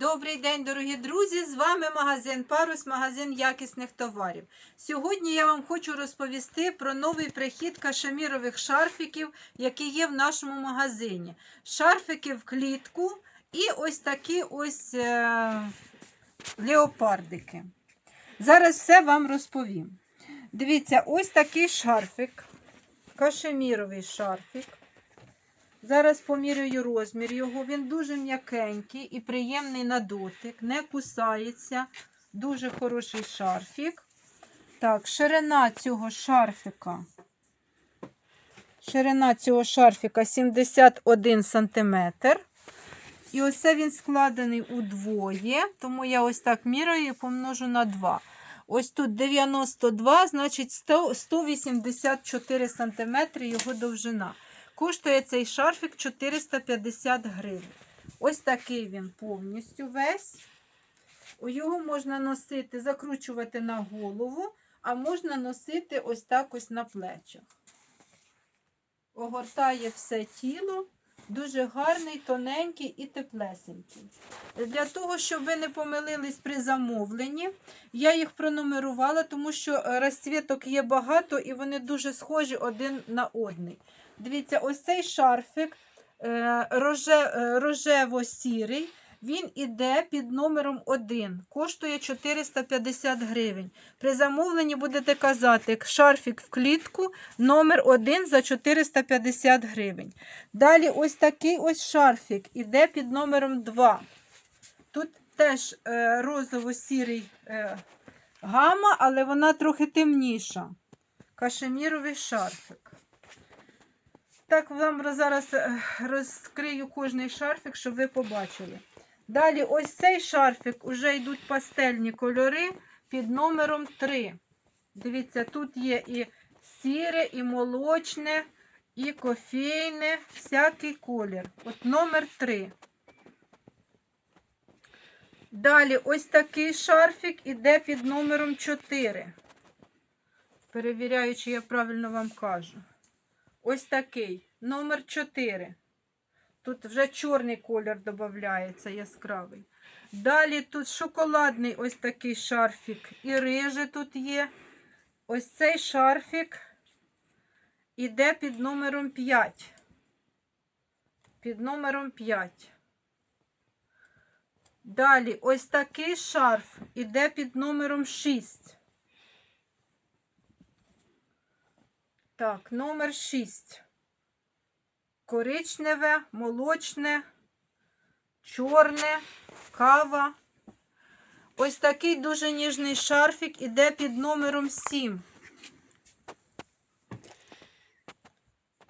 Добрий день, дорогі друзі! З вами магазин Парус, магазин якісних товарів. Сьогодні я вам хочу розповісти про новий прихід кашемірових шарфіків, які є в нашому магазині. Шарфики в клітку і ось такі ось е- леопардики. Зараз все вам розповім. Дивіться, ось такий шарфик, кашеміровий шарфик. Зараз поміряю розмір його. Він дуже м'якенький і приємний на дотик, не кусається. Дуже хороший шарфік. Так, ширина цього шарфіка. Ширина цього шарфіка 71 см. І оце він складений удвоє, тому я ось так міряю і помножу на 2. Ось тут 92, значить 100, 184 см його довжина. Коштує цей шарфік 450 гривень. Ось такий він повністю весь. Його можна носити, закручувати на голову, а можна носити ось так ось на плечах. Огортає все тіло. Дуже гарний, тоненький і теплесенький. Для того, щоб ви не помилились при замовленні, я їх пронумерувала, тому що розцвіток є багато і вони дуже схожі один на одний. Дивіться, ось цей шарфик е, е, рожево-сірий. Він іде під номером 1, коштує 450 гривень. При замовленні будете казати, шарфік в клітку номер 1 за 450 гривень. Далі ось такий ось шарфік іде під номером 2. Тут теж е, розово-сірий гама, але вона трохи темніша. Кашеміровий шарфик. Так, вам зараз е, розкрию кожний шарфік, щоб ви побачили. Далі, ось цей шарфік вже йдуть пастельні кольори під номером 3. Дивіться, тут є і сіре, і молочне, і кофейне, всякий колір. От номер 3. Далі, ось такий шарфік іде під номером 4. Перевіряю, чи я правильно вам кажу. Ось такий. Номер 4. Тут вже чорний колір додається, яскравий. Далі тут шоколадний ось такий шарфік. І рижий тут є. Ось цей шарфік іде під номером 5. Під номером 5. Далі ось такий шарф іде під номером 6. Так, номер 6. Коричневе, молочне, чорне, кава. Ось такий дуже ніжний шарфік іде під номером 7.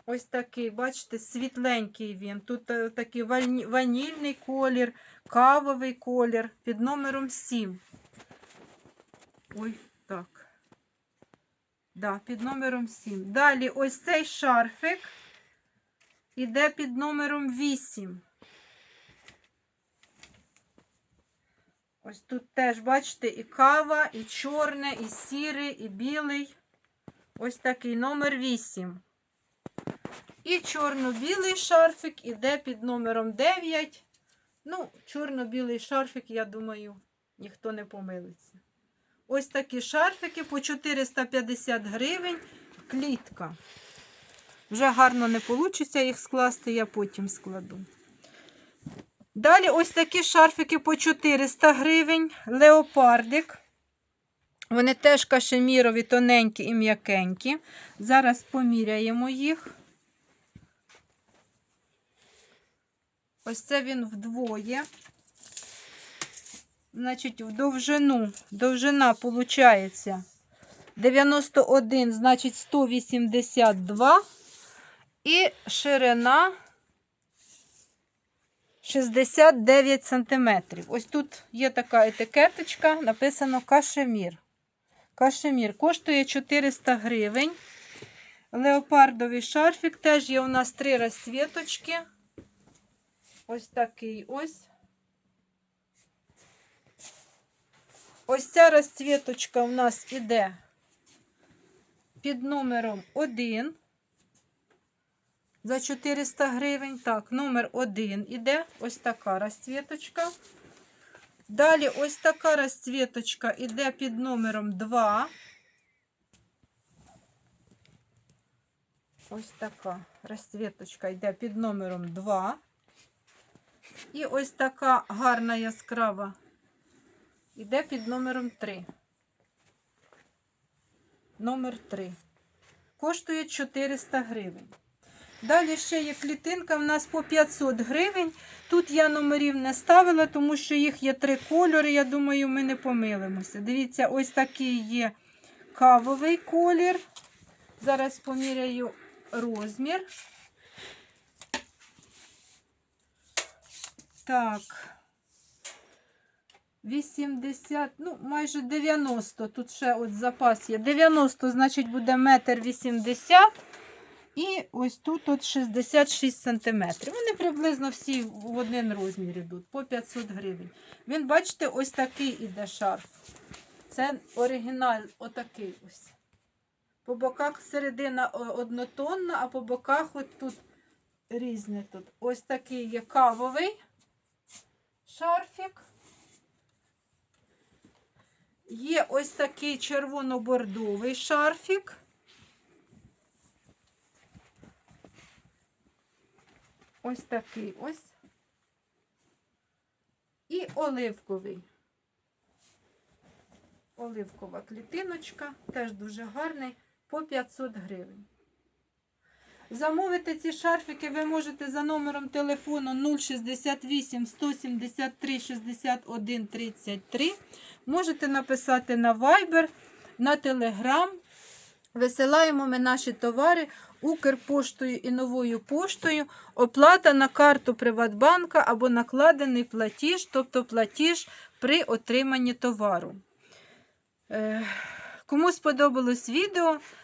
Ось такий, бачите, світленький він. Тут е, такий ванільний колір, кавовий колір під номером 7. Ой, так. Да, під номером 7. Далі ось цей шарфик іде під номером 8. Ось тут теж, бачите, і кава, і чорне, і сірий, і білий. Ось такий номер 8. І чорно-білий шарфик іде під номером 9. Ну, чорно-білий шарфик, я думаю, ніхто не помилиться. Ось такі шарфики по 450 гривень клітка. Вже гарно не вийде їх скласти, я потім складу. Далі ось такі шарфики по 400 гривень. Леопардик. Вони теж кашемірові, тоненькі і м'якенькі. Зараз поміряємо їх. Ось це він вдвоє. Значить, в довжину, довжина виходить 91, значить 182. І ширина 69 сантиметрів. Ось тут є така етикеточка, написано кашемір. Кашемір коштує 400 гривень. Леопардовий шарфік. Теж є у нас три розцвіточки. Ось такий ось. Ось ця розцвіточка у нас іде під номером 1 за 400 гривень. Так, номер 1 іде ось така розцвіточка. Далі ось така розцвіточка іде під номером 2. Ось така розцвіточка йде під номером 2. І ось така гарна яскрава йде під номером 3. Номер 3. Коштує 400 гривень. Далі ще є клітинка в нас по 500 гривень. Тут я номерів не ставила, тому що їх є три кольори. Я думаю, ми не помилимося. Дивіться, ось такий є кавовий колір. Зараз поміряю розмір. Так. 80, ну майже 90. Тут ще от запас є. 90, значить, буде метр 80. І ось тут от 66 сантиметрів. Вони приблизно всі в один розмір йдуть, по 500 гривень. Він, бачите, ось такий іде шарф. Це оригінал, отакий ось. По боках середина однотонна, а по боках от тут різне тут. Ось такий є кавовий шарфік. Є ось такий червоно-бордовий шарфік. Ось такий ось. І оливковий. Оливкова клітиночка, теж дуже гарний, по 500 гривень. Замовити ці шарфики ви можете за номером телефону 068 173 61 33. Можете написати на Viber, на Telegram. Висилаємо ми наші товари Укрпоштою і новою поштою. Оплата на карту Приватбанка або накладений платіж, тобто платіж при отриманні товару. Е, Кому сподобалось відео,